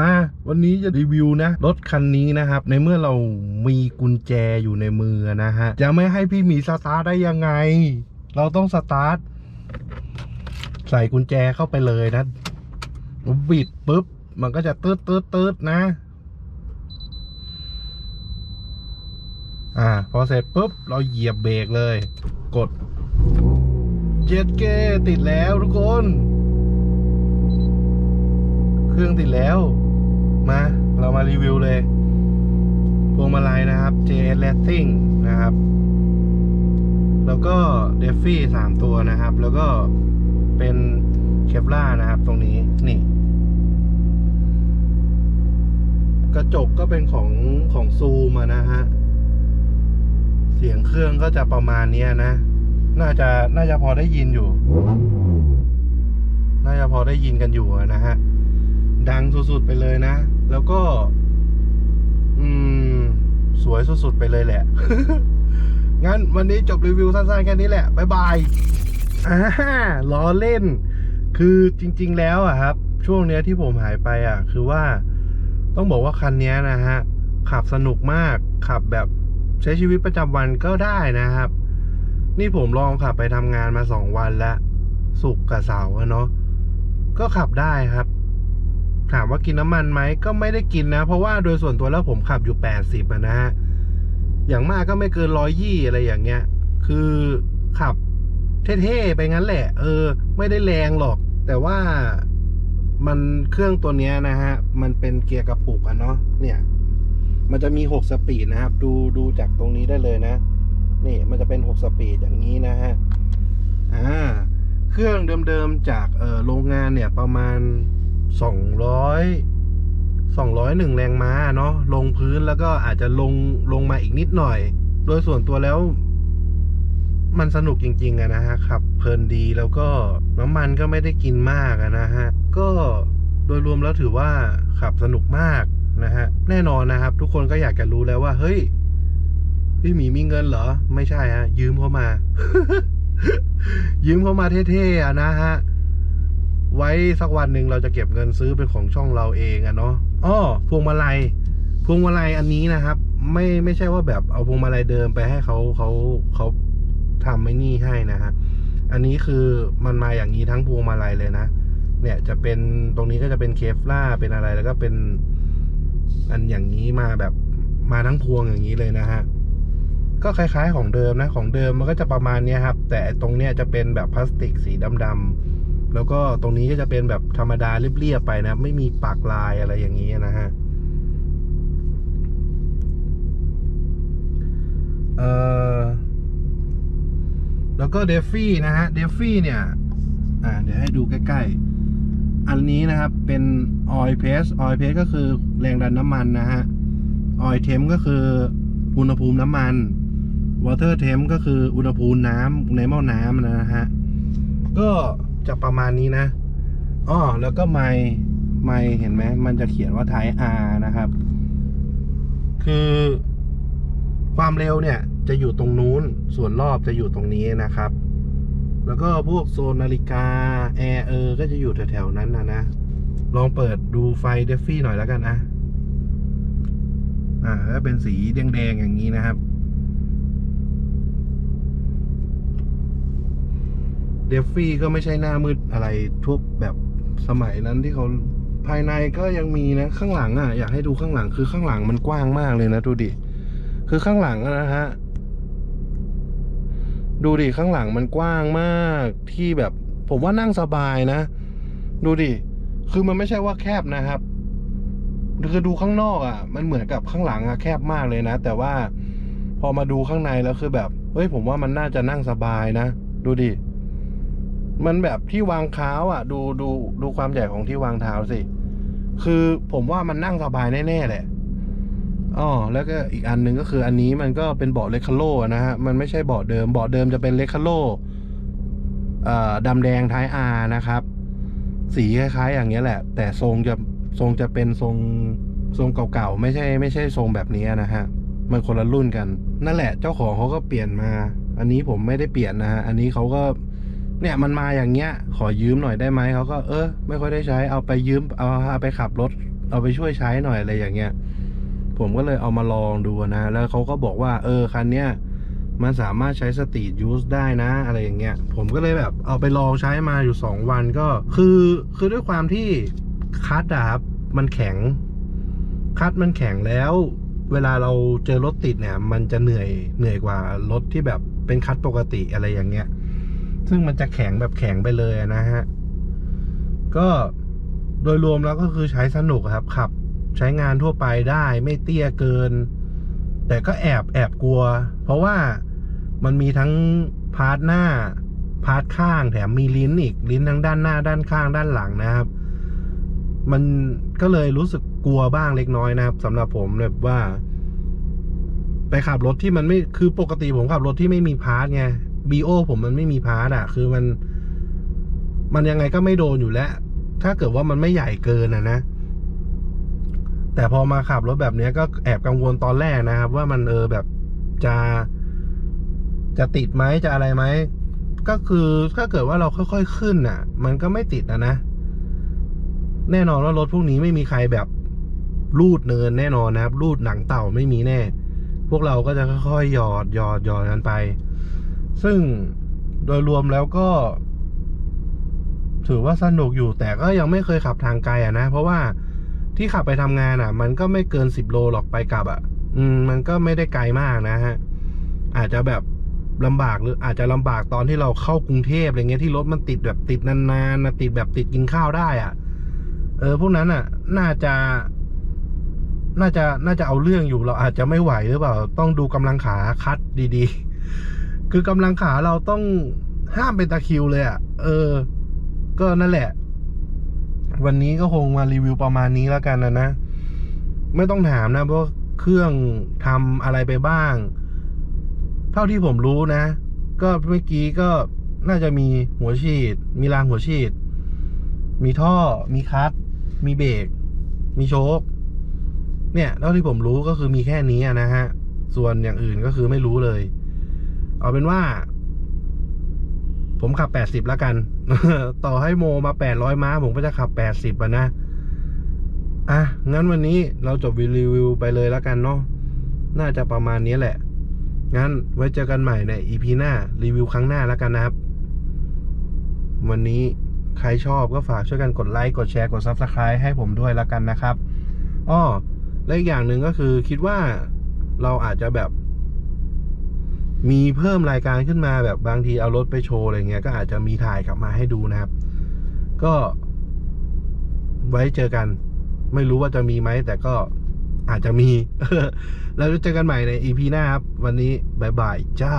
มาวันนี้จะรีวิวนะ รถคันนี้นะครับ ในเมื่อเรามีกุญแจอยู่ในมือนะฮะ จะไม่ให้พี่หมีสตาร์ทได้ยังไง เราต้องสตาร์ทใส่กุญแจเข้าไปเลยนะบิดปุ๊บ มันก็จะตืดตืดตืดนะ อ่า พอเสร็จปุ๊บ เราเหยียบเบรกเลย กด เจ็ดเกติดแล้วทุกคน รื่องติดแล้ว มา เรามารีวิวเลยพวงมาลัยนะครับ JS Racing นะครับ แล้วก็เดฟฟี่สามตัวนะครับ แล้วก็เป็นเคปล่านะครับ ตรงนี้นี่ กระจกก็เป็นของของซูมนะฮะ เสียงเครื่องก็จะประมาณนี้นะ น่าจะน่าจะพอได้ยินอยู่ น่าจะพอได้ยินกันอยู่นะฮะ ดังสุดๆไปเลยนะ แล้วก็ อืม สวยสุดๆไปเลยแหละ งั้นวันนี้จบรีวิวสั้นๆแค่นี้แหละบ๊ายบายอ่าล้อเล่น คือจริง ๆ แล้วอะครับ ช่วงเนี้ยที่ผมหายไปอะคือว่า ต้องบอกว่าคันนี้นะฮะ ขับสนุกมาก ขับแบบใช้ชีวิตประจำวันก็ได้นะครับ นี่ผมลองขับไปทำงานมาสองวันแล้ว สุกกับเสาร์อะเนาะก็ขับได้ครับ ถามว่ากินน้ำมันไหมก็ไม่ได้กินนะ เพราะว่าโดยส่วนตัวแล้วผมขับอยู่แปดสิบนะฮะอย่างมากก็ไม่เกินร้อยยี่อะไรอย่างเงี้ย คือขับเท่ๆไปงั้นแหละ เออ ไม่ได้แรงหรอก แต่ว่ามันเครื่องตัวเนี้ยนะฮะ มันเป็นเกียร์กระปุกอะเนาะเนี่ย มันจะมีหกสปีดนะครับ ดูดูจากตรงนี้ได้เลยนะ นี่มันจะเป็นหกสปีดอย่างนี้นะฮะอ่าเครื่องเดิมๆจากโรงงานเนี่ยประมาณ สองร้อยสองร้อยหนึ่งแรงม้าเนาะลงพื้นแล้วก็อาจจะลงลงมาอีกนิดหน่อย โดยส่วนตัวแล้ว มันสนุกจริง ๆอะนะฮะขับเพลินดีแล้วก็น้ำมันก็ไม่ได้กินมากอะนะฮะ ก็โดยรวมแล้วถือว่าขับสนุกมากนะฮะ แน่นอนนะครับ ทุกคนก็อยากจะรู้แล้วว่า เฮ้ยพี่หมีมีเงินเหรอ ไม่ใช่ฮะ ยืมเข้ามา ยืมเข้ามาเท่ๆอะนะฮะ ไว้สักวันหนึ่งเราจะเก็บเงินซื้อเป็นของช่องเราเองอะเนาะอ้อพวงมาลัยพวงมาลัยอันนี้นะครับ ไม่ไม่ใช่ว่าแบบเอาพวงมาลัยเดิมไปให้เขาเขาเขาทำไม่นี่ให้นะฮะอันนี้คือมันมาอย่างนี้ทั้งพวงมาลัยเลยนะ เนี่ยจะเป็นตรงนี้ก็จะเป็นเคฟล่าเป็นอะไรแล้วก็เป็น อันอย่างนี้มาแบบมาทั้งพวงอย่างนี้เลยนะฮะก็คล้ายๆของเดิมนะ ของเดิมมันก็จะประมาณนี้ครับ แต่ตรงเนี้ยจะเป็นแบบพลาสติกสีดำๆ แล้วก็ตรงนี้ก็จะเป็นแบบธรรมดาเรียบๆไปนะ ไม่มีปากลายอะไรอย่างนี้นะฮะเอ่อแล้วก็เดฟฟี่นะฮะเดฟฟี่เนี่ย อ่า เดี๋ยวให้ดูใกล้ๆ อันนี้นะครับเป็นออยเพสออยเพสก็คือแรงดันน้ำมันนะฮะออยเทมก็คืออุณหภูมิน้ำมันวอเตอร์เทมก็คืออุณหภูมิน้ำในหม้อน้ำนะฮะ ก็ จะประมาณนี้นะอ้อแล้วก็ไมค์ไมค์เห็นไหมมันจะเขียนว่า Type R นะครับ คือความเร็วเนี่ยจะอยู่ตรงนู้น ส่วนรอบจะอยู่ตรงนี้นะครับ แล้วก็พวกโซนนาฬิกา แอร์เออ ก็จะอยู่แถวๆนั้นนะนะ ลองเปิดดูไฟเดฟฟี่หน่อยแล้วกันนะ อ่าก็เป็นสีแดงๆอย่างนี้นะครับ เดฟฟี่ก็ไม่ใช่หน้ามืดอะไรทุบแบบสมัยนั้นที่เขาภายในก็ยังมีนะข้างหลังอะอยากให้ดูข้างหลังคือข้างหลังมันกว้างมากเลยนะดูดิคือข้างหลังนะฮะดูดิข้างหลังมันกว้างมากที่แบบ ผมว่านั่งสบายนะ ดูดิคือมันไม่ใช่ว่าแคบนะครับคือดูข้างนอกอะ่ะ มันเหมือนกับข้างหลังอะแคบมากเลยนะ แต่ว่าพอมาดูข้างในแล้วคือแบบเฮ้ยผมว่ามันน่าจะนั่งสบายนะ ดูดิ มันแบบที่วางเท้าอะ ดูดูดูความใหญ่ของที่วางเท้าสิ คือผมว่ามันนั่งสบายแน่ๆแหละอ๋อแล้วก็อีกอันหนึ่งก็คืออันนี้มันก็เป็นเบาะเลคาโลนะฮะ มันไม่ใช่เบาะเดิมเบาะเดิมจะเป็นเลคาโลเอ่อดำแดงท้ายอานะครับ สีคล้ายๆ อย่างเงี้ยแหละ แต่ทรงจะทรงจะเป็นทรงทรงเก่าๆไม่ใช่ ไม่ใช่ทรงแบบนี้นะฮะ มันคนละรุ่นกัน นั่นแหละเจ้าของเขาก็เปลี่ยนมา อันนี้ผมไม่ได้เปลี่ยนนะฮะ อันนี้เขาก็ เนี่ยมันมาอย่างเงี้ย ขอยืมหน่อยได้ไหมเขาก็เออ ไม่ค่อยได้ใช้เอาไปยืมเอาเอาไปขับรถ เอาไปช่วยใช้หน่อยอะไรอย่างเงี้ย ผมก็เลยเอามาลองดูนะ แล้วเขาก็บอกว่า เออคันเนี้ยมันสามารถใช้สตรีทยูสได้นะ อะไรอย่างเงี้ย ผมก็เลยแบบเอาไปลองใช้มาอยู่สองวันก็ คือคือด้วยความที่คัดอะครับมันแข็ง คัดมันแข็งแล้ว เวลาเราเจอรถติดเนี่ย มันจะเหนื่อยเหนื่อยกว่ารถที่แบบเป็นคัดปกติอะไรอย่างเงี้ย ซึ่งมันจะแข็งแบบแข็งไปเลยนะฮะ ก็โดยรวมแล้วก็คือใช้สนุกครับขับ ใช้งานทั่วไปได้ไม่เตี้ยเกิน แต่ก็แอบแอบกลัว เพราะว่ามันมีทั้งพาร์ทหน้า พาร์ทข้างแถมมีลิ้นอีกลิ้นทั้งด้านหน้าด้านข้างด้านหลังนะครับ มันก็เลยรู้สึกกลัวบ้างเล็กน้อยนะครับสำหรับผมแบบว่า ไปขับรถที่มันไม่คือปกติผมขับรถที่ไม่มีพาร์ทไง บีโอผมมันไม่มีพาร์ทอะ คือมัน มันยังไงก็ไม่โดนอยู่แล้ว ถ้าเกิดว่ามันไม่ใหญ่เกินอะนะ แต่พอมาขับรถแบบนี้ก็แอบกังวลตอนแรกนะครับ ว่ามันเออแบบจะ จะติดไหมจะอะไรไหม ก็คือถ้าเกิดว่าเราค่อยๆขึ้นอะ มันก็ไม่ติดนะนะ แน่นอนว่ารถพวกนี้ไม่มีใครแบบลูดเนินแน่นอนนะครับลูดหนังเต่าไม่มีแน่ พวกเราก็จะค่อยๆหยอดหยอดหยอดกันไป ซึ่งโดยรวมแล้วก็ ถือว่าสนุกอยู่แต่ก็ยังไม่เคยขับทางไกลอะนะ เพราะว่าที่ขับไปทำงานอะ มันก็ไม่เกินสิบโลหรอกไปกลับอะ อืม มันก็ไม่ได้ไกลมากนะฮะ อาจจะแบบลำบากหรืออาจจะลำบากตอนที่เราเข้ากรุงเทพอะไรเงี้ยที่รถมันติดแบบติดนานๆนะติดแบบติดกินข้าวได้อะ เออพวกนั้นอะ น่าจะ น่าจะน่าจะเอาเรื่องอยู่เราอาจจะไม่ไหวหรือเปล่า ต้องดูกำลังขาคัดดีๆ คือกำลังขาเราต้องห้ามเป็นตะคิวเลยอะ เออ ก็นั่นแหละ วันนี้ก็คงมารีวิวประมาณนี้แล้วกันนะนะ ไม่ต้องถามนะว่าเครื่องทำอะไรไปบ้าง เท่าที่ผมรู้นะ ก็เมื่อกี้ก็น่าจะมีหัวฉีด มีรางหัวฉีด มีท่อ มีคัตมีเบรก มีโชคเนี่ย เท่าที่ผมรู้ก็คือมีแค่นี้นะฮะ ส่วนอย่างอื่นก็คือไม่รู้เลย เอาเป็นว่า ผมขับแปดสิบแล้วกัน ต่อให้โมมาแปดร้อยม้า ผมก็จะขับแปดสิบอะนะ อะ งั้นวันนี้เราจบรีวิวไปเลยแล้วกันเนาะ น่าจะประมาณนี้แหละ งั้นไว้เจอกันใหม่ใน EP หน้า รีวิวครั้งหน้าแล้วกันนะครับ วันนี้ใครชอบก็ฝากช่วยกันกดไลค์ กดแชร์ กด Subscribe ให้ผมด้วยแล้วกันนะครับ อ้อ และอีกอย่างหนึ่งก็คือคิดว่าเราอาจจะแบบ มีเพิ่มรายการขึ้นมาแบบบางทีเอารถไปโชว์อะไรเงี้ยก็อาจจะมีถ่ายกลับมาให้ดูนะครับ ก็ไว้เจอกัน ไม่รู้ว่าจะมีไหมแต่ก็อาจจะมี แล้วเจอกันใหม่ใน EP หน้าครับ วันนี้บายบายจ้า